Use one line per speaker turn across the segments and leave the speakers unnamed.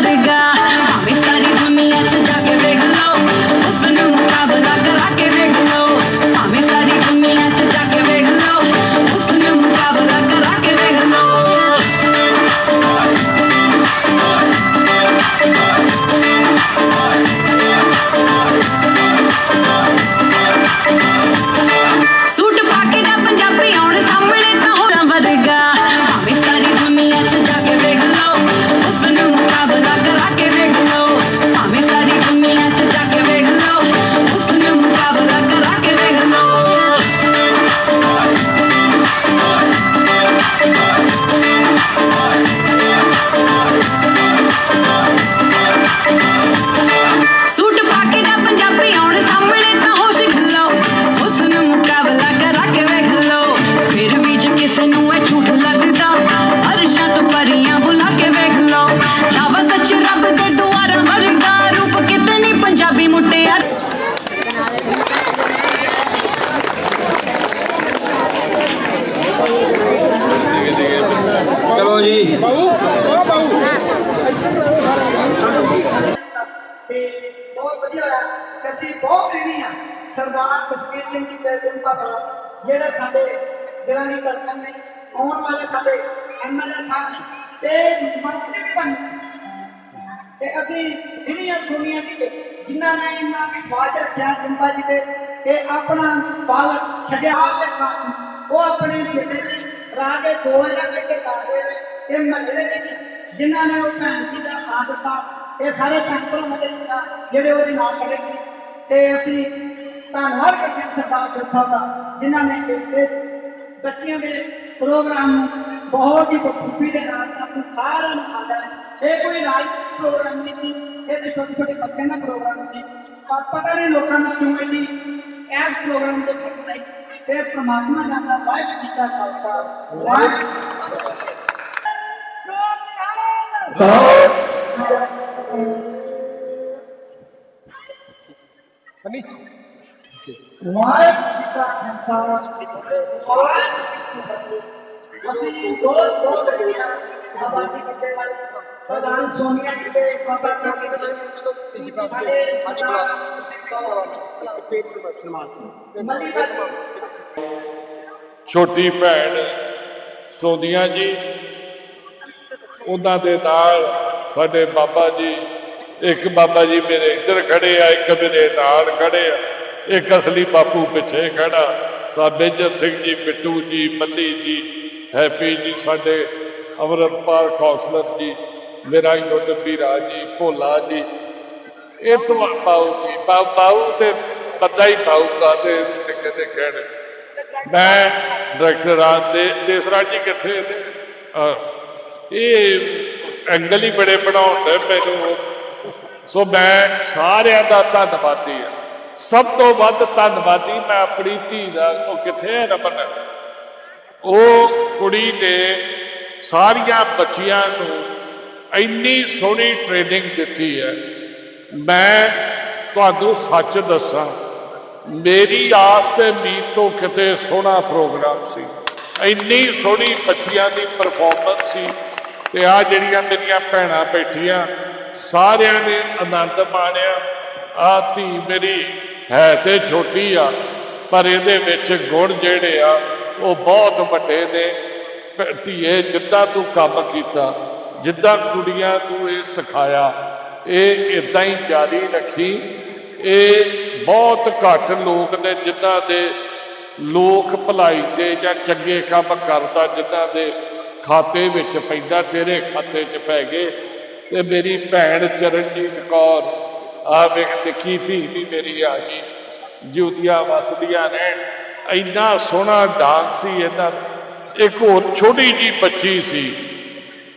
ਵਰਗਾ ਭਾਵੇਂ ਆਉਣ
ਵਾਲੇ ਸਾਡੇ ਐਮਐਲਏ ਸਾਹਿਬ ਤੇ ਮੰਤਰੀ ਵੀ ਬਣ। ਤੇ ਅਸੀਂ ਜਿਹੜੀਆਂ ਸੁਣੀਆਂ ਕਿ ਜਿਨ੍ਹਾਂ ਨੇ ਇੰਨਾ ਵਿਸ਼ਵਾਸ ਰੱਖਿਆ ਗੁਰਪਾ ਜੀ ਤੇ ਤੇ ਆਪਣਾ ਬਲ ਛੱਡਿਆ ਤੇ ਉਹ ਆਪਣੇ ਬੇਟੇ ਨੇ ਰਾਹ ਦੇ ਦੋ ਲੱਗੇ ਤੇ ਕਾਦੇ ਇਹ ਮਹੱਲੇ ਦੇ ਵਿੱਚ, ਜਿਨ੍ਹਾਂ ਨੇ ਉਹ ਭੈਣ ਜੀ ਦਾ ਸਾਥ ਦਿੱਤਾ, ਇਹ ਸਾਰੇ ਭੈਣ ਭਰਾਵਾਂ ਦੇ ਨਾਲ ਜਿਹੜੇ ਉਹਦੇ ਨਾਲ ਖੜੇ ਸੀ। ਤੇ ਅਸੀਂ ਧੰਨਵਾਦ ਕਰਦੇ ਹਾਂ ਸਰਦਾਰ ਗੁਰੂ ਸਾਹਿਬ ਦਾ, ਜਿਨ੍ਹਾਂ ਨੇ ਇਹ ਬੱਚਿਆਂ ਦੇ ਪ੍ਰੋਗਰਾਮ ਨੂੰ ਬਹੁਤ ਹੀ ਬਖੂਬੀ ਦੇ ਨਾਲ ਆਪਣੇ ਸਾਰਿਆਂ ਨੂੰ ਆਉਂਦਾ ਹੈ। ਇਹ ਕੋਈ ਰਾਜ ਪ੍ਰੋਗਰਾਮ ਨਹੀਂ ਸੀ ਇਹ ਤੇ ਛੋਟੇ ਛੋਟੇ ਬੱਚਿਆਂ ਦਾ ਪ੍ਰੋਗਰਾਮ ਸੀ। ਪਰ ਪਤਾ ਨਹੀਂ ਲੋਕਾਂ ਨੂੰ ਕਿਉਂ ਇਹਦੀ ਇਹ ਪ੍ਰੋਗਰਾਮ ਤੋਂ ਛੱਡ ਲਈ ਤੇ ਪ੍ਰਮਾਤਮਾ ਦਾ ਵਾਹਿਗੁਰੂ ਜੀ ਕਾ ਖਾਲਸਾ ਵਾਹਿਗੁਰੂ ਖਾਲਸਾ। ਵਾਹਿਗੁਰੂ ਜੀ ਫਤਿਹ ਅਸੀਂ ਬਹੁਤ ਬਹੁਤ ਵਧੀਆ ਆਬਾਦੀ ਕਰਦੇ ਵਾਲੇ ਪ੍ਰਧਾਨ ਸੋਨੀਆ ਜੀ ਦੇ ਬਾਬਾ ਕਾਕੇ ਦੇ ਸਾਡੇ ਮੱਲੀ ਵਾਲੀ
ਛੋਟੀ ਭੈਣ ਸੋਨੀਆ ਜੀ, ਉਹਨਾਂ ਦੇ ਨਾਲ ਸਾਡੇ ਬਾਬਾ ਜੀ, ਇੱਕ ਬਾਬਾ ਜੀ ਮੇਰੇ ਇੱਧਰ ਖੜੇ ਆ, ਇੱਕ ਮੇਰੇ ਨਾਲ ਖੜੇ ਆ, ਇੱਕ ਅਸਲੀ ਬਾਪੂ ਪਿੱਛੇ ਖੜਾ। ਸਾਬੇਜਰ ਸਿੰਘ ਜੀ, ਬਿੱਟੂ ਜੀ ਮੱਲੀ ਜੀ, ਹੈਪੀ ਜੀ, ਸਾਡੇ ਅਮਰਤਪਾਲ ਕੌਂਸਲਰ ਜੀ, ਮੇਰਾ ਡੱਬੀ ਰਾਜ ਜੀ, ਭੋਲਾ ਜੀ। ਇਹ ਤੋਂ ਪਾਉ ਜੀ ਪਾਉ ਪਾਉ ਤੇ ਬੰਦਾ ਹੀ ਪਾਊਗਾ ਤੇ ਤੇ ਕਿਤੇ ਕਹਿਣ ਮੈਂ ਡਾਇਰੈਕਟਰ ਰਾਜ ਦੇ ਦੇਸਰਾਜ ਜੀ ਕਿੱਥੇ ਨੇ ਇਹ ਐਂਗਲ ਹੀ ਬੜੇ ਬਣਾਉਂਦੇ ਮੈਨੂੰ। ਸੋ ਮੈਂ ਸਾਰਿਆਂ ਦਾ ਧੰਨਵਾਦੀ ਹਾਂ। ਸਭ ਤੋਂ ਵੱਧ ਧੰਨਵਾਦੀ ਮੈਂ ਆਪਣੀ ਧੀ ਦਾ, ਉਹ ਕਿੱਥੇ ਹੈ ਰਮਨ ਉਹ ਕੁੜੀ ਨੇ ਸਾਰੀਆਂ ਬੱਚੀਆਂ ਨੂੰ ਇੰਨੀ ਸੋਹਣੀ ਟ੍ਰੇਨਿੰਗ ਦਿੱਤੀ ਹੈ। ਮੈਂ ਤੁਹਾਨੂੰ ਸੱਚ ਦੱਸਾਂ, ਮੇਰੀ ਆਸ ਤੇ ਉਮੀਦ ਤੋਂ ਕਿਤੇ ਸੋਹਣਾ ਪ੍ਰੋਗਰਾਮ ਸੀ। ਇੰਨੀ ਸੋਹਣੀ ਬੱਚੀਆਂ ਦੀ ਪਰਫਾਰਮੈਂਸ ਸੀ ਤੇ ਆ ਜਿਹੜੀਆਂ ਮੇਰੀਆਂ ਭੈਣਾਂ ਬੈਠੀਆਂ, ਸਾਰਿਆਂ ਨੇ ਆਨੰਦ ਮਾਣਿਆ। ਆ ਧੀ ਮੇਰੀ ਹੈ ਤੇ ਛੋਟੀ ਆ, ਪਰ ਇਹਦੇ ਵਿੱਚ ਗੁਣ ਜਿਹੜੇ ਆ, ਉਹ ਬਹੁਤ ਵੱਡੇ ਨੇ। ਧੀਏ, ਜਿੱਦਾਂ ਤੂੰ ਕੰਮ ਕੀਤਾ, ਜਿੱਦਾਂ ਕੁੜੀਆਂ ਨੂੰ ਇਹ ਸਿਖਾਇਆ, ਇਹ ਇਦਾਂ ਹੀ ਜਾਰੀ ਰੱਖੀ। ਇਹ ਬਹੁਤ ਘੱਟ ਲੋਕ ਨੇ ਜਿਨ੍ਹਾਂ ਦੇ ਲੋਕ ਭਲਾਈ 'ਤੇ ਜਾਂ ਚੰਗੇ ਕੰਮ ਕਰਦਾ, ਜਿਨ੍ਹਾਂ ਦੇ ਖਾਤੇ ਵਿੱਚ ਪੈਂਦਾ, ਤੇਰੇ ਖਾਤੇ 'ਚ ਪੈ ਗਏ। ਤੇ ਮੇਰੀ ਭੈਣ ਚਰਨਜੀਤ ਕੌਰ ਆ ਵੇਖ ਦੇਖੀ ਧੀ ਵੀ ਮੇਰੀ ਆ ਗਈ ਜਿਉਦੀਆਂ ਵਸਦੀਆਂ ਨੇ। ਇੰਨਾ ਸੋਹਣਾ ਡਾਂਸ ਸੀ ਇਹਦਾ। ਇੱਕ ਹੋਰ ਛੋਟੀ ਜੀ ਬੱਚੀ ਸੀ।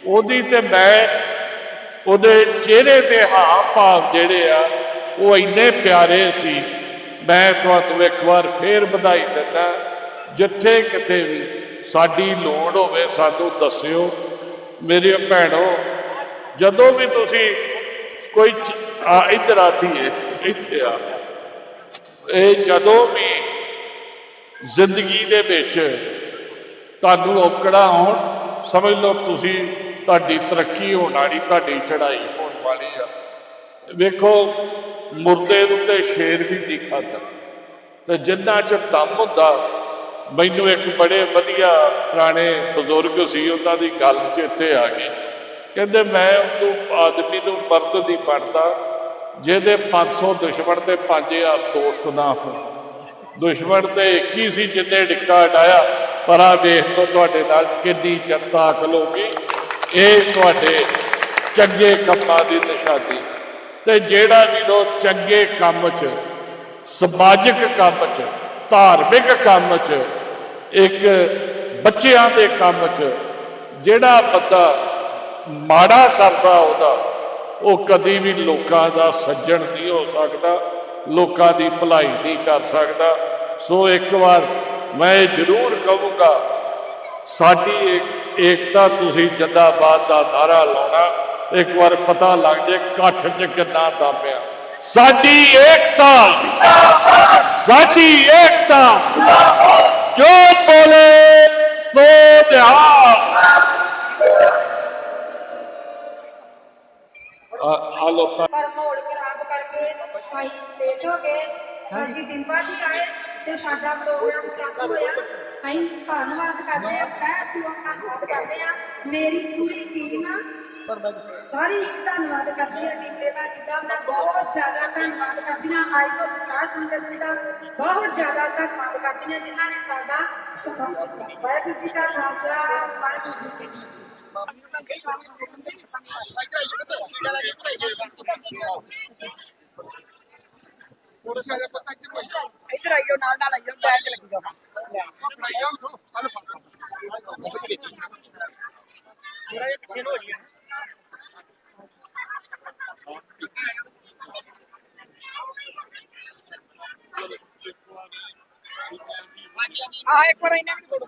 ਉਹਦੀ ਤੇ ਮੈਂ ਉਹਦੇ ਚਿਹਰੇ ਤੇ ਹਾਵ ਭਾਵ ਜਿਹੜੇ ਆ, ਉਹ ਇੰਨੇ ਪਿਆਰੇ ਸੀ। ਮੈਂ ਤੁਹਾਨੂੰ ਇੱਕ ਵਾਰ ਫੇਰ ਵਧਾਈ ਦਿੰਦਾ, ਜਿੱਥੇ ਕਿਤੇ ਵੀ ਸਾਡੀ ਲੋੜ ਹੋਵੇ ਸਾਨੂੰ ਦੱਸਿਓ। ਮੇਰੇ ਭੈਣੋ, ਜਦੋਂ ਵੀ ਤੁਸੀਂ ਕੋਈ ਚ- ਆ, ਇੱਧਰ ਆਤੀ ਹੈ ਇੱਥੇ ਆ। ਇਹ ਜਦੋਂ ਵੀ ਜ਼ਿੰਦਗੀ ਦੇ ਵਿੱਚ ਤੁਹਾਨੂੰ ਔਕੜਾ ਆਉਣ, ਸਮਝ ਲਓ ਤੁਸੀਂ ਤੁਹਾਡੀ ਤਰੱਕੀ ਹੋਣ ਵਾਲੀ, ਤੁਹਾਡੀ ਚੜ੍ਹਾਈ ਹੋਣ ਵਾਲੀ ਆ। ਵੇਖੋ, ਮੁਰਦੇ ਦੇ ਉੱਤੇ ਸ਼ੇਰ ਵੀ ਨਹੀਂ ਖਾਂਦਾ। ਤੇ ਜਿੰਨਾ ਚ ਦਮ ਹੁੰਦਾ, ਮੈਨੂੰ ਇੱਕ ਬੜੇ ਵਧੀਆ ਪੁਰਾਣੇ ਬਜ਼ੁਰਗ ਸੀ, ਉਹਨਾਂ ਦੀ ਗੱਲ ਚੇਤੇ ਆ ਗਈ। ਕਹਿੰਦੇ ਮੈਂ ਉਹਨੂੰ ਆਦਮੀ ਨੂੰ ਮਰਦ ਨਹੀਂ ਬਣਦਾ, ਜਿਹਦੇ 500 ਦੁਸ਼ਮਣ ਤੇ 5000 ਦੋਸਤ ਨਾ ਹੋਣ। ਦੁਸ਼ਮਣ ਤੇ ਇੱਕ ਹੀ ਸੀ ਜਿੰਨੇ ਡਿੱਕਾ ਡਾਇਆ ਪਰ ਆ ਵੇਖ ਲਓ ਤੁਹਾਡੇ ਨਾਲ ਕਿੰਨੀ ਜਨਤਾ ਖਲੋਗੀ ਇਹ ਤੁਹਾਡੇ ਚੰਗੇ ਕੰਮਾਂ ਦੀ ਨਿਸ਼ਾਨੀ। ਤੇ ਜਿਹੜਾ ਵੀ ਜਦੋਂ ਚੰਗੇ ਕੰਮ 'ਚ, ਸਮਾਜਿਕ ਕੰਮ 'ਚ, ਧਾਰਮਿਕ ਕੰਮ 'ਚ, ਇੱਕ ਬੱਚਿਆਂ ਦੇ ਕੰਮ 'ਚ, ਜਿਹੜਾ ਬੰਦਾ ਮਾੜਾ ਕਰਦਾ ਉਹਦਾ, ਉਹ ਕਦੀ ਵੀ ਲੋਕਾਂ ਦਾ ਸੱਜਣ ਨਹੀਂ ਹੋ ਸਕਦਾ, ਲੋਕਾਂ ਦੀ ਭਲਾਈ ਨਹੀਂ ਕਰ ਸਕਦਾ। ਸੋ ਇੱਕ ਵਾਰ ਮੈਂ ਜ਼ਰੂਰ ਕਹੂੰਗਾ, ਸਾਡੀ ਏਕਤਾ ਤੁਸੀਂ ਜੱਦਾਬਾਦ ਦਾ ਨਾਰਾ ਲਾਉਣਾ, ਇੱਕ ਵਾਰ ਪਤਾ ਲੱਗ ਜੇ ਇਕੱਠ 'ਚ ਕਿੰਨਾ ਦਾਪਿਆ ਸਾਡੀ ਏਕਤਾ ਸਾਡੀ ਏਕਤਾ, ਜੋ ਬੋਲੇ।
ਹਾਂਜੀ ਅਸੀਂ ਡਿੰਪਾ ਜੀ ਆਏ ਤੇ ਸਾਡਾ ਪ੍ਰੋਗਰਾਮ ਚਾਲੂ ਹੋਇਆ। ਅਸੀਂ ਧੰਨਵਾਦ ਕਰਦੇ ਹਾਂ, ਤਹਿ ਦਿਲੋਂ ਧੰਨਵਾਦ ਕਰਦੇ ਹਾਂ। ਮੇਰੀ ਪੂਰੀ ਟੀਮ ਸਾਰੀ ਧੰਨਵਾਦ ਕਰਦੀ ਹਾਂ ਡਿੰਪੇ ਬਾਜੀ ਦਾ। ਮੈਂ ਬਹੁਤ ਜ਼ਿਆਦਾ ਧੰਨਵਾਦ ਕਰਦੀ ਹਾਂ ਆਈ ਕੋ ਵਿਸ਼ਵਾਸ ਸੰਗਤ ਜੀ ਦਾ। ਬਹੁਤ ਜ਼ਿਆਦਾ ਧੰਨਵਾਦ ਕਰਦੀ ਹਾਂ ਜਿਨ੍ਹਾਂ ਨੇ ਸਾਡਾ ਸਤਿਕਾਰ ਕੀਤਾ। ਵਾਹਿਗੁਰੂ ਜੀ ਕਾ ਖਾਲਸਾ, ਵਾਹਿਗੁਰੂ ਜੀ ਕੀ ਫਤਿਹ।
ਇੱਧਰ ਆਈਓ ਨਾਲ ਨਾਲ ਆਈਓ ਬੈਗ ਲੱਗੂਗਾ। ਆ ਇੱਕ ਵਾਰ ਇਹਨੇ ਵੀ ਤੋੜੋ।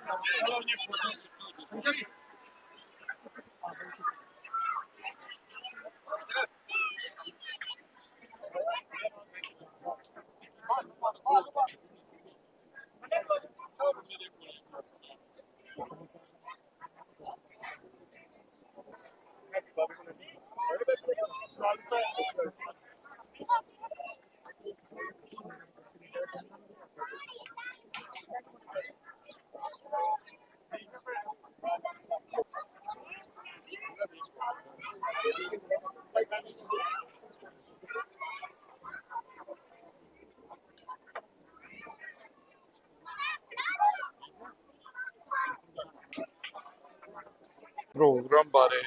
ਪ੍ਰੋਗਰਾਮ ਬਾਰੇ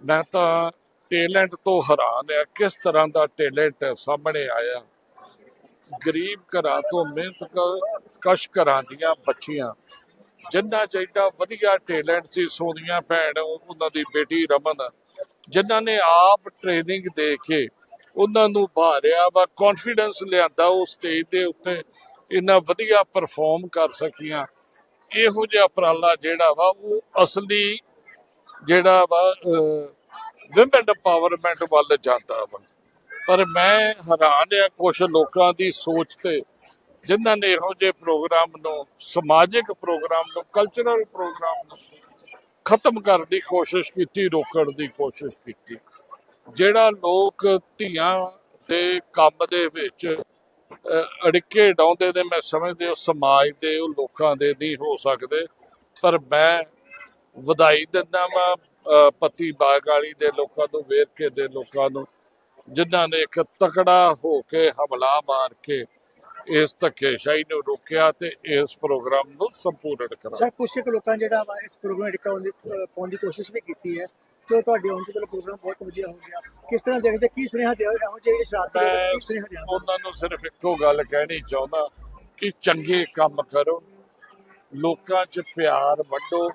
ਮੈਂ ਤਾਂ ਟੈਲੈਂਟ ਤੋਂ ਹੈਰਾਨ ਆ, ਕਿਸ ਤਰ੍ਹਾਂ ਦਾ ਟੈਲੈਂਟ ਸਾਹਮਣੇ ਆਇਆ? ਗਰੀਬ ਘਰਾਂ ਤੋਂ ਮਿਹਨਤ ਕ- ਕਸ਼ ਘਰਾਂ ਦੀਆਂ ਬੱਚੀਆਂ। ਜਿੰਨਾ ਚਾਹੀਦਾ ਵਧੀਆ ਟੈਲੈਂਟ ਸੀ ਸੋਨੀਆ ਭੈਣ, ਉਹਨਾਂ ਦੀ ਬੇਟੀ ਰਮਨ। ਜਿਨ੍ਹਾਂ ਨੇ ਆਪ ਟ੍ਰੇਨਿੰਗ ਦੇ ਕੇ ਉਹਨਾਂ ਨੂੰ ਭਾਰਿਆ ਵਾ ਕੌਨਫੀਡੈਂਸ ਲਿਆਂਦਾ ਉਹ ਸਟੇਜ ਦੇ ਉੱਤੇ। ਇੰਨਾ ਵਧੀਆ ਪਰਫਾਰਮ ਕਰ ਸਕੀਆਂ। ਇਹੋ ਜਿਹਾ ਉਪਰਾਲਾ ਜਿਹੜਾ ਵਾ, ਉਹ ਅਸਲੀ ਜਿਹੜਾ ਵਾ ਵਿਮਨ ਪਾਵਰਮੈਂਟ ਵੱਲ ਜਾਂਦਾ ਵਾ। ਪਰ ਮੈਂ ਹੈਰਾਨ ਆ ਕੁਝ ਲੋਕਾਂ ਦੀ ਸੋਚ ਤੇ ਜਿਨ੍ਹਾਂ ਨੇ ਇਹੋ ਜਿਹੇ ਪ੍ਰੋਗਰਾਮ ਨੂੰ ਸਮਾਜਿਕ ਪ੍ਰੋਗਰਾਮ ਨੂੰ ਕਲਚਰਲ ਪ੍ਰੋਗਰਾਮ ਨੂੰ ਖਤਮ ਕਰਨ ਦੀ ਕੋਸ਼ਿਸ਼ ਕੀਤੀ ਰੋਕਣ ਦੀ ਕੋਸ਼ਿਸ਼ ਕੀਤੀ। ਜਿਹੜਾ ਲੋਕ ਧੀਆਂ ਦੇ ਕੰਮ ਦੇ ਵਿੱਚ ਅਹ, ਅੜਿੱਕੇ ਡਾਉਂਦੇ ਨੇ ਮੈਂ ਸਮਝਦੇ ਉਹ ਸਮਾਜ ਦੇ ਉਹ ਲੋਕਾਂ ਦੇ ਨਹੀਂ ਹੋ ਸਕਦੇ। ਪਰ ਮੈਂ ਵਧਾਈ ਦਿੰਦਾ ਵਾਂ ਪੱਤੀ ਬਾਗ ਵਾਲੀ ਦੇ ਲੋਕਾਂ ਨੂੰ ਵੇਰਕੇ ਦੇ ਲੋਕਾਂ ਨੂੰ ਜਿਨ੍ਹਾਂ ਨੇ ਇੱਕ ਤਕੜਾ ਹੋ ਕੇ ਹਮਲਾ ਮਾਰ ਕੇ ਇਸ ਧੱਕੇਸ਼ਾਹੀ ਨੂੰ ਰੋਕਿਆ ਤੇ ਇਸ ਪ੍ਰੋਗਰਾਮ ਨੂੰ ਸੰਪੂਰਨ ਕਰਾਇਆ।
ਸਰ ਕੁਛ ਕੁ ਲੋਕਾਂ ਜਿਹੜਾ ਵਾ ਇਸ ਪ੍ਰੋਗਰਾਮ ਆਉਣ ਦੀ ਪਾਉਣ ਦੀ ਕੋਸ਼ਿਸ਼ ਵੀ ਕੀਤੀ ਹੈ ਜੋ ਤੁਹਾਡੇ ਆਉਣ ਤੇ ਚਲੋ ਪ੍ਰੋਗਰਾਮ ਬਹੁਤ ਵਧੀਆ ਹੋ ਗਿਆ। ਕਿਸ ਤਰ੍ਹਾਂ ਦੇਖਦੇ ਕੀ ਸੁਨੇਹਾ ਦਿਓ ਇਹੋ ਜਿਹੇ ਲੋਕਾਂ ਨੂੰ ਕੀ ਸੁਨੇਹਾ
ਉਹਨਾਂ ਨੂੰ ਸਿਰਫ ਇੱਕੋ ਗੱਲ ਕਹਿਣੀ ਚਾਹੁੰਦਾ ਕਿ ਚੰਗੇ ਕੰਮ ਕਰੋ ਲੋਕਾਂ 'ਚ ਪਿਆਰ ਵੰਡੋ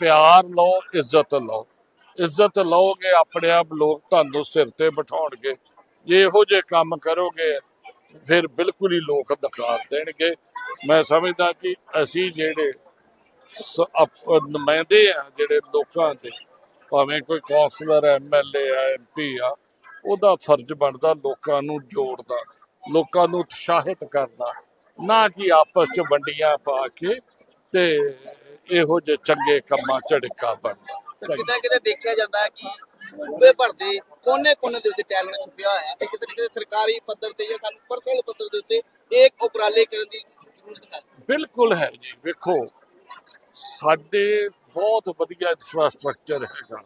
ਪਿਆਰ ਲਓ, ਇੱਜ਼ਤ ਲਓ। ਇੱਜ਼ਤ ਲਓਗੇ, ਆਪਣੇ ਆਪ ਲੋਕ ਤੁਹਾਨੂੰ ਸਿਰ ਤੇ ਬਿਠਾਉਣਗੇ। ਜੇ ਇਹੋ ਜਿਹੇ ਕੰਮ ਕਰੋਗੇ, ਫਿਰ ਬਿਲਕੁਲ ਹੀ ਲੋਕ ਨਕਾਰ ਦੇਣਗੇ। ਮੈਂ ਸਮਝਦਾ ਕਿ ਅਸੀਂ ਜਿਹੜੇ ਨੁਮਾਇੰਦੇ ਆ, ਜਿਹੜੇ ਲੋਕਾਂ ਦੇ, ਭਾਵੇਂ ਕੋਈ ਕੌਂਸਲਰ ਐਮਐਲਏ ਆ ਐਮਪੀ ਆ, ਉਹਦਾ ਫਰਜ਼ ਬਣਦਾ ਲੋਕਾਂ ਨੂੰ ਜੋੜਦਾ, ਲੋਕਾਂ ਨੂੰ ਉਤਸ਼ਾਹਿਤ ਕਰਦਾ ਨਾ ਕਿ ਆਪਸ ਚ ਵੰਡੀਆਂ ਪਾ ਕੇ ਤੇ ਇਹੋ ਜਿਹੇ ਚੰਗੇ ਕੰਮਾਂ ਝੜਕਾ ਬਣਦਾ।
ਕਿਤੇ ਕਿਤੇ ਦੇਖਿਆ ਜਾਂਦਾ ਹੈ ਕਿ ਸੂਬੇ ਭਰ ਦੇ ਕੋਨੇ-ਕੋਨੇ ਦੇ ਉੱਤੇ ਟੈਲੈਂਟ ਛੁਪਿਆ ਹੋਇਆ ਤੇ ਕਿਤੇ ਕਿਤੇ ਸਰਕਾਰੀ ਪੱਧਰ ਤੇ ਜਾਂ ਸਾਨੂੰ ਪਰਸਨਲ ਪੱਧਰ ਦੇ ਉੱਤੇ ਇੱਕ ਉਪਰਾਲੇ ਕਰਨ ਦੀ ਜ਼ਰੂਰਤ ਹੈ?
ਬਿਲਕੁਲ ਹੈ ਜੀ। ਵੇਖੋ ਸਾਡੇ ਬਹੁਤ ਵਧੀਆ ਇਨਫਰਾਸਟ੍ਰਕਚਰ ਹੈਗਾ।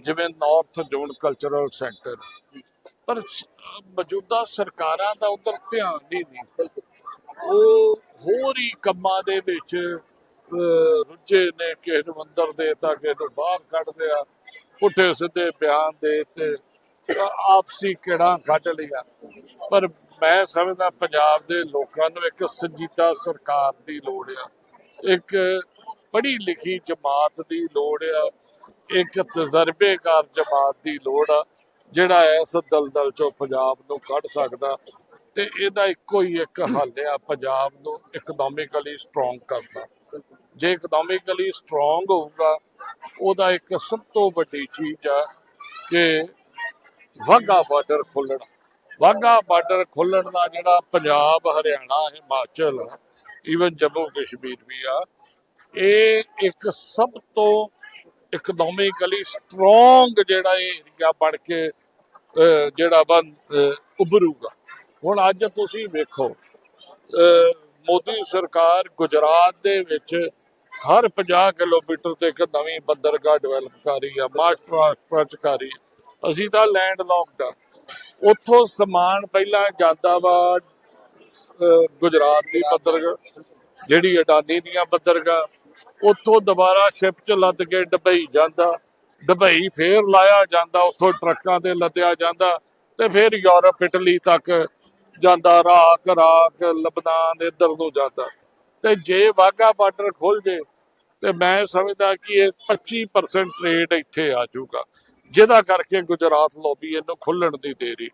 ਜਿਵੇਂ ਨਾਰਥ ਜ਼ੋਨ ਕਲਚਰਲ ਸੈਂਟਰ ਪਰ ਮੌਜੂਦਾ ਸਰਕਾਰਾਂ ਦਾ ਉਧਰ ਧਿਆਨ ਨਹੀਂ ਨਹੀਂ। ਉਹ ਹੋਰ ਹੀ ਕੰਮਾਂ ਦੇ ਵਿੱਚ ਰੁੱਝੇ ਨੇ ਕਿਸੇ ਨੂੰ ਅੰਦਰ ਦੇ ਤਾਂ ਕਿਸੇ ਨੂੰ ਬਾਹਰ ਕੱਢ ਦਿਆ ਪੁੱਠੇ ਸਿੱਧੇ ਬਿਆਨ ਦੇ ਤੇ ਆਪਸੀ ਕਿਹੜਾ ਕੱਢ ਲਿਆ ਪਰ ਮੈਂ ਸਮਝਦਾ ਪੰਜਾਬ ਦੇ ਲੋਕਾਂ ਨੂੰ ਇੱਕ ਸੰਜੀਦਾ ਸਰਕਾਰ ਦੀ ਲੋੜ ਆ। ਇੱਕ ਪੜ੍ਹੀ ਲਿਖੀ ਜਮਾਤ ਦੀ ਲੋੜ ਆ। ਇੱਕ ਤਜਰਬੇਕਾਰ ਜਮਾਤ ਦੀ ਲੋੜ ਆ, ਜਿਹੜਾ ਇਸ ਦਲਦਲ ਚੋਂ ਪੰਜਾਬ ਨੂੰ ਕੱਢ ਸਕਦਾ। ਤੇ ਇਹਦਾ ਇੱਕੋ ਹੀ ਇੱਕ ਹੱਲ ਆ ਪੰਜਾਬ ਨੂੰ ਇਕਨੋਮਿਕਲੀ ਸਟਰੋਂਗ ਕਰਨਾ। ਜੇ ਇਕਨੋਮਿਕਲੀ ਸਟਰੋਂਗ ਹੋਊਗਾ, ਉਹਦਾ ਇੱਕ ਸਭ ਤੋਂ ਵੱਡੀ ਚੀਜ਼ ਆ ਕਿ ਵਾਹਗਾ ਬਾਰਡਰ ਖੋਲਣਾ ਵਾਹਗਾ ਬਾਰਡਰ ਖੋਲਣ ਦਾ ਜਿਹੜਾ ਪੰਜਾਬ, ਹਰਿਆਣਾ, ਹਿਮਾਚਲ ਈਵਨ ਜੰਮੂ ਕਸ਼ਮੀਰ ਵੀ ਆ, ਇਹ ਇੱਕ ਸਭ ਤੋਂ ਇਕਨੋਮਿਕਲੀ ਸਟਰੋਂਗ ਜਿਹੜਾ ਏਰੀਆ ਬਣ ਕੇ ਜਿਹੜਾ ਵਾ ਉਭਰੂਗਾ। ਹੁਣ ਅੱਜ ਤੁਸੀਂ ਵੇਖੋ ਅਹ, ਮੋਦੀ ਸਰਕਾਰ ਗੁਜਰਾਤ ਦੇ ਵਿੱਚ ਹਰ 50 ਕਿਲੋਮੀਟਰ ਤੇ ਇੱਕ ਨਵੀਂ ਬੰਦਰਗਾਹ ਡਿਵੈਲਪ ਕਰ ਰਹੀ ਆ ਮਾਸ ਟ੍ਰਾਂਸਪੋਰਟ ਕਰ ਰਹੀ ਆ। ਅਸੀਂ ਤਾਂ ਲੈਂਡ ਲੌਕਡ ਉੱਥੋਂ ਸਮਾਨ ਪਹਿਲਾਂ ਜਾਂਦਾ ਵਾ ਗੁਜਰਾਤ ਦੀ ਬੰਦਰਗਾਹ ਜਿਹੜੀ ਅਡਾਨੀ ਦੀਆਂ ਬੰਦਰਗਾਹ ਉੱਥੋਂ ਦੁਬਾਰਾ ਸ਼ਿਪ 'ਚ ਲੱਦ ਕੇ ਡਬਈ ਜਾਂਦਾ ਡਬਈ ਫੇਰ ਲਾਇਆ ਜਾਂਦਾ ਉੱਥੋਂ ਟਰੱਕਾਂ ਤੇ ਲੱਦਿਆ ਜਾਂਦਾ ਤੇ ਫਿਰ ਯੂਰਪ ਇਟਲੀ ਤੱਕ ਜਾਂਦਾ ਰਾਕ ਰਾਕ ਲਬਨਾਨ ਇੱਧਰ ਨੂੰ ਜਾਂਦਾ। ਤੇ ਜੇ ਵਾਗਾ ਬਾਰਡਰ ਖੁੱਲ ਜੇ ਤੇ ਮੈਂ ਸਮਝਦਾ ਕਿ ਇਹ 25% ਟ੍ਰੇਡ ਇੱਥੇ ਆ ਜਾਊਗਾ। ਜਿਹਦਾ ਕਰਕੇ ਗੁਜਰਾਤ ਲੋਬੀ ਇਹਨੂੰ ਖੁੱਲਣ ਦੀ ਦੇਰੀ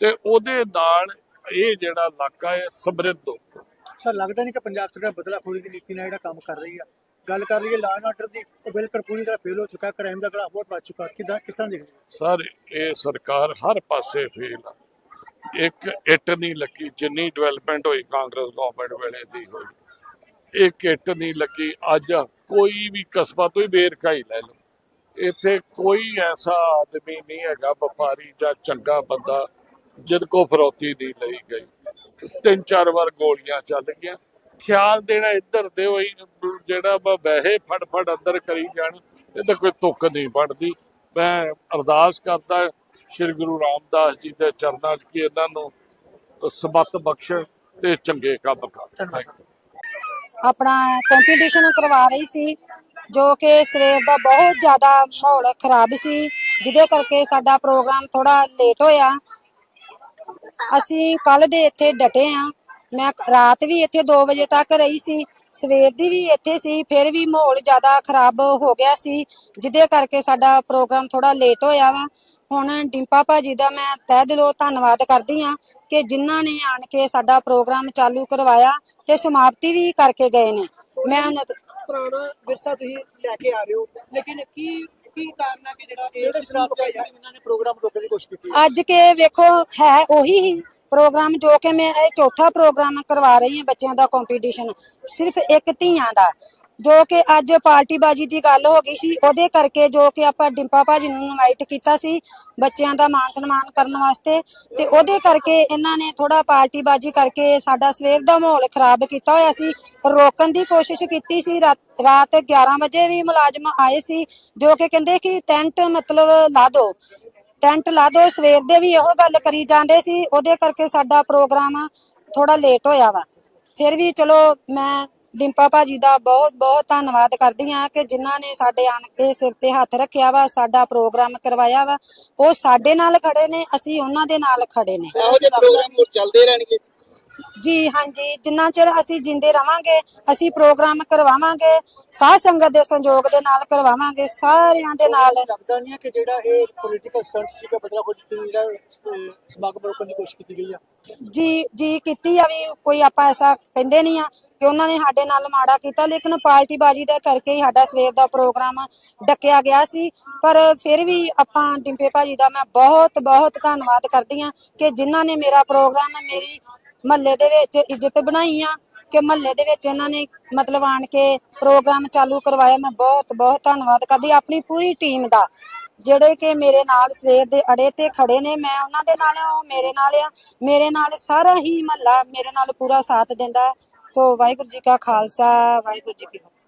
ਤੇ ਉਹਦੇ ਨਾਲ ਇਹ ਜਿਹੜਾ ਇਲਾਕਾ ਹੈ ਸਮਰਿੱਧ ਹੋਊਗਾ
ਸਰ ਲੱਗਦਾ ਨਹੀਂ ਕਿ ਪੰਜਾਬ ਸਰਕਾਰ ਬਦਲਾਖੋਰੀ ਦੀ ਨੀਤੀ ਨਾਲ ਜਿਹੜਾ ਕੰਮ ਕਰ ਰਹੀ ਆ। ਗੱਲ ਕਰ ਰਹੀ ਹੈ ਲਾਅ ਐਂਡ ਆਰਡਰ ਦੀ ਉਹ ਬਿਲਕੁਲ ਪੂਰੀ ਤਰ੍ਹਾਂ ਫੇਲ ਹੋ ਚੁੱਕਾ ਕ੍ਰਾਈਮ ਦਾ ਗੜਾ ਬਹੁਤ ਵੱਧ ਚੁੱਕਾ ਕਿਦਾਂ ਕਿਸ ਤਰ੍ਹਾਂ ਦੇਖਦੇ ਹੋ?
ਸਰ ਇਹ ਸਰਕਾਰ ਹਰ ਪਾਸੇ ਫੇਲ ਆ। ਇੱਕ ਇੱਟ ਨਹੀਂ ਲੱਗੀ, ਜਿੰਨੀ ਡਿਵੈਲਪਮੈਂਟ ਹੋਈ ਕਾਂਗਰਸ ਗਵਰਨਮੈਂਟ ਵੇਲੇ ਦੀ ਹੋਈ। ਇੱਕ ਇੱਟ ਨਹੀਂ ਲੱਗੀ, ਅੱਜ ਕੋਈ ਵੀ ਕਸਬਾ ਤੋਂ ਹੀ ਵੇਰਕਾ ਹੀ ਲੈ ਲਓ। ਇੱਥੇ ਕੋਈ ਐਸਾ ਆਦਮੀ ਨਹੀਂ ਹੈਗਾ, ਵਪਾਰੀ ਜਾਂ ਚੰਗਾ ਬੰਦਾ ਜਦ ਕੋ ਫਰੋਤੀ ਨਹੀਂ ਲਈ ਗਈ। ਤਿੰਨ ਚਾਰ ਵਾਰ ਗੋਲੀਆਂ ਚੱਲ ਗਈਆਂ। ਖਿਆਲ ਦੇਣਾ ਇੱਧਰ ਦੇ ਹੋਈ, ਜਿਹੜਾ ਵਾ ਵੈਸੇ ਫੜ ਫੜ ਅੰਦਰ ਕਰੀ ਜਾਣ ਇਹਦਾ ਕੋਈ ਤੁੱਕ ਨਹੀਂ ਬਣਦੀ। ਮੈਂ ਅਰਦਾਸ ਕਰਦਾ ਸ੍ਰੀ ਗੁਰੂ ਰਾਮਦਾਸ ਜੀ ਦੇ ਚਰਨਾਂ 'ਚ ਕਿ ਇਹਨਾਂ ਨੂੰ ਸਬਤ ਬਖਸ਼ਣ ਤੇ ਚੰਗੇ ਕੰਮ ਕਰਨ.
ਆਪਣਾ ਕੰਪੀਟੀਸ਼ਨ ਕਰਵਾ ਰਹੀ ਸੀ ਜੋ ਕਿ ਸਵੇਰ ਦਾ ਬਹੁਤ ਜ਼ਿਆਦਾ ਮਾਹੌਲ ਖਰਾਬ ਸੀ ਜਿਹਦੇ ਕਰਕੇ ਸਾਡਾ ਪ੍ਰੋਗਰਾਮ ਥੋੜਾ ਲੇਟ ਹੋਇਆ। ਅਸੀਂ ਕੱਲ ਦੇ ਇੱਥੇ ਡਟੇ ਆ। ਮੈਂ ਰਾਤ ਵੀ ਇੱਥੇ 2 ਵਜੇ ਤੱਕ ਰਹੀ ਸੀ ਸਵੇਰ ਦੀ ਵੀ ਇੱਥੇ ਸੀ ਫਿਰ ਵੀ ਮਾਹੌਲ ਜ਼ਿਆਦਾ ਖਰਾਬ ਹੋ ਗਿਆ ਸੀ ਜਿਹਦੇ ਕਰਕੇ ਸਾਡਾ ਪ੍ਰੋਗਰਾਮ ਥੋੜਾ ਲੇਟ ਹੋਇਆ ਵਾ। ਹੁਣ ਡਿੰਪਾ ਭਾਜੀ ਦਾ ਮੈਂ ਤਹਿ ਦਿਲੋਂ ਧੰਨਵਾਦ ਕਰਦੀ ਆ ਕਿ ਜਿਨ੍ਹਾਂ ਨੇ ਆਣ ਕੇ ਸਾਡਾ ਪ੍ਰੋਗਰਾਮ ਚਾਲੂ ਕਰਵਾਇਆ ਤੇ ਸਮਾਪਤੀ ਵੀ ਕਰਕੇ ਗਏ ਨੇ। ਮੈਂ ਉਹਨਾਂ ਤੋਂ-
ਪੁਰਾਣਾ ਵਿਰਸਾ ਤੁਸੀਂ ਲੈ ਕੇ ਆ ਰਹੇ ਹੋ। ਲੇਕਿਨ ਕੀ ਕੀ ਕਾਰਨ ਹੈ ਕਿ ਜਿਹੜਾ ਇਹ
ਸ਼ਰਾਬ ਕਾਇਦਾ ਇਹਨਾਂ ਨੇ ਪ੍ਰੋਗਰਾਮ ਰੋਕਣ ਦੀ ਕੋਸ਼ਿਸ਼ ਕੀਤੀ
ਅੱਜ ਕੇ ਵੇਖੋ ਹੈ ਉਹੀ ਹੀ ਪ੍ਰੋਗਰਾਮ ਜੋ ਕਿ ਮੈਂ ਇਹ ਚੌਥਾ ਪ੍ਰੋਗਰਾਮ ਕਰਵਾ ਰਹੀ ਹਾਂ ਬੱਚਿਆਂ ਦਾ ਕੰਪੀਟੀਸ਼ਨ ਸਿਰਫ ਇੱਕ ਧੀਆਂ ਦਾ। ਜੋ ਕਿ ਅੱਜ ਪਾਰਟੀ ਬਾਜੀ ਦੀ ਗੱਲ ਹੋ ਗਈ ਸੀ, ਉਹਦੇ ਕਰਕੇ ਜੋ ਕਿ ਆਪਾਂ ਡਿੰਪਾ ਭਾਜੀ ਨੂੰ ਇਨਵਾਈਟ ਕੀਤਾ ਸੀ ਬੱਚਿਆਂ ਦਾ ਮਾਨ ਸਨਮਾਨ ਕਰਨ ਵਾਸਤੇ ਤੇ ਉਹਦੇ ਕਰਕੇ ਇਹਨਾਂ ਨੇ ਥੋੜਾ ਪਾਰਟੀ ਬਾਜੀ ਕਰਕੇ ਸਾਡਾ ਸਵੇਰ ਦਾ ਮਾਹੌਲ ਖਰਾਬ ਕੀਤਾ ਹੋਇਆ ਸੀ। ਰੋਕਣ ਦੀ ਕੋਸ਼ਿਸ਼ ਕੀਤੀ ਸੀ। ਰਾਤ ਰਾਤ 11 ਵਜੇ ਵੀ ਮੁਲਾਜ਼ਮ ਆਏ ਸੀ, ਜੋ ਕਿ ਕਹਿੰਦੇ ਕਿ ਟੈਂਟ ਮਤਲਬ ਲਾ ਦਿਓ ਟੈਂਟ ਲਾ ਦੋ, ਸਵੇਰ ਦੇ ਵੀ ਇਹੋ ਗੱਲ ਕਰੀ ਜਾਂਦੇ ਸੀ। ਉਹਦੇ ਕਰਕੇ ਸਾਡਾ ਪ੍ਰੋਗਰਾਮ ਥੋੜਾ ਲੇਟ ਹੋਇਆ ਵਾ। ਫਿਰ ਵੀ ਚਲੋ ਮੈਂ ਡਿੰਪਾ ਭਾਜੀ ਦਾ ਬਹੁਤ ਬਹੁਤ ਧੰਨਵਾਦ ਕਰਦੀ ਆ ਕਿ ਜਿਨ੍ਹਾਂ ਨੇ ਸਾਡੇ ਆਣ ਕੇ ਸਿਰ ਤੇ ਹੱਥ ਰੱਖਿਆ ਵਾ, ਸਾਡਾ ਪ੍ਰੋਗਰਾਮ ਕਰਵਾਇਆ ਵਾ। ਉਹ ਸਾਡੇ ਨਾਲ ਖੜੇ ਨੇ, ਅਸੀਂ ਉਹਨਾਂ ਦੇ ਨਾਲ ਖੜੇ ਨੇ।
ਇਹੋ ਜਿਹੇ ਪ੍ਰੋਗਰਾਮ ਹੋਰ ਚੱਲਦੇ ਰਹਿਣਗੇ।
ਜੀ ਹਾਂਜੀ ਜਿੰਨਾ ਚਿਰ ਅਸੀਂ ਜਿੰਦੇ ਰਵਾਂਗੇ ਅਸੀਂ ਪ੍ਰੋਗਰਾਮ ਕਰਵਾਵਾਂਗੇ ਸਾਧ ਸੰਗਤ ਦੇ ਸੰਯੋਗ ਦੇ ਨਾਲ ਕਰਵਾਵਾਂਗੇ ਸਾਰਿਆਂ ਦੇ ਨਾਲ।
ਲੱਗਦਾ ਨਹੀਂ ਹੈ ਕਿ ਜਿਹੜਾ ਇਹ ਪੋਲੀਟੀਕਲ ਸਟੰਟ ਸੀਗਾ ਬਦਲਾਖੋਰੀ ਦੀ ਜਿਹੜਾ ਅਹ, ਸਮਾਗਮ ਰੋਕਣ ਦੀ ਕੋਸ਼ਿਸ਼ ਕੀਤੀ ਗਈ ਆ।
ਜੀ ਜੀ ਕੀਤੀ ਆ ਵੀ ਕੋਈ ਆਪਾਂ ਐਸਾ ਕਹਿੰਦੇ ਨਹੀਂ ਆ ਕਿ ਉਹਨਾਂ ਨੇ ਸਾਡੇ ਨਾਲ ਮਾੜਾ ਕੀਤਾ ਲੇਕਿਨ ਪਾਰਟੀ ਬਾਜੀ ਦਾ ਕਰਕੇ ਹੀ ਸਾਡਾ ਸਵੇਰ ਦਾ ਪ੍ਰੋਗਰਾਮ ਡੱਕਿਆ ਗਿਆ ਸੀ। ਪਰ ਫਿਰ ਵੀ ਆਪਾਂ ਡਿੰਪੇ ਭਾਜੀ ਦਾ ਮੈਂ ਬਹੁਤ ਬਹੁਤ ਧੰਨਵਾਦ ਕਰਦੀ ਆ ਕਿ ਜਿਨ੍ਹਾਂ ਨੇ ਮੇਰਾ ਪ੍ਰੋਗਰਾਮ ਮੇਰੀ ਮਹੱਲੇ ਦੇ ਵਿੱਚ ਇੱਜ਼ਤ ਬਣਾਈ ਆ ਕਿ ਮਹੱਲੇ ਦੇ ਵਿੱਚ ਇਹਨਾਂ ਨੇ ਮਤਲਬ ਆਣ ਕੇ ਪ੍ਰੋਗਰਾਮ ਚਾਲੂ ਕਰਵਾਇਆ। ਮੈਂ ਬਹੁਤ ਬਹੁਤ ਧੰਨਵਾਦ ਕਰਦੀ ਆਪਣੀ ਪੂਰੀ ਟੀਮ ਦਾ। ਜਿਹੜੇ ਕਿ ਮੇਰੇ ਨਾਲ ਸਵੇਰ ਦੇ ਅੜੇ ਤੇ ਖੜੇ ਨੇ, ਮੈਂ ਉਹਨਾਂ ਦੇ ਨਾਲ ਉਹ ਮੇਰੇ ਨਾਲ ਆ। ਮੇਰੇ ਨਾਲ ਸਾਰਾ ਹੀ ਮਹੱਲਾ ਮੇਰੇ ਨਾਲ ਪੂਰਾ ਸਾਥ ਦਿੰਦਾ। ਸੋ ਵਾਹਿਗੁਰੂ ਜੀ ਕਾ ਖਾਲਸਾ, ਵਾਹਿਗੁਰੂ ਜੀ ਕੀ ਫਤਿਹ।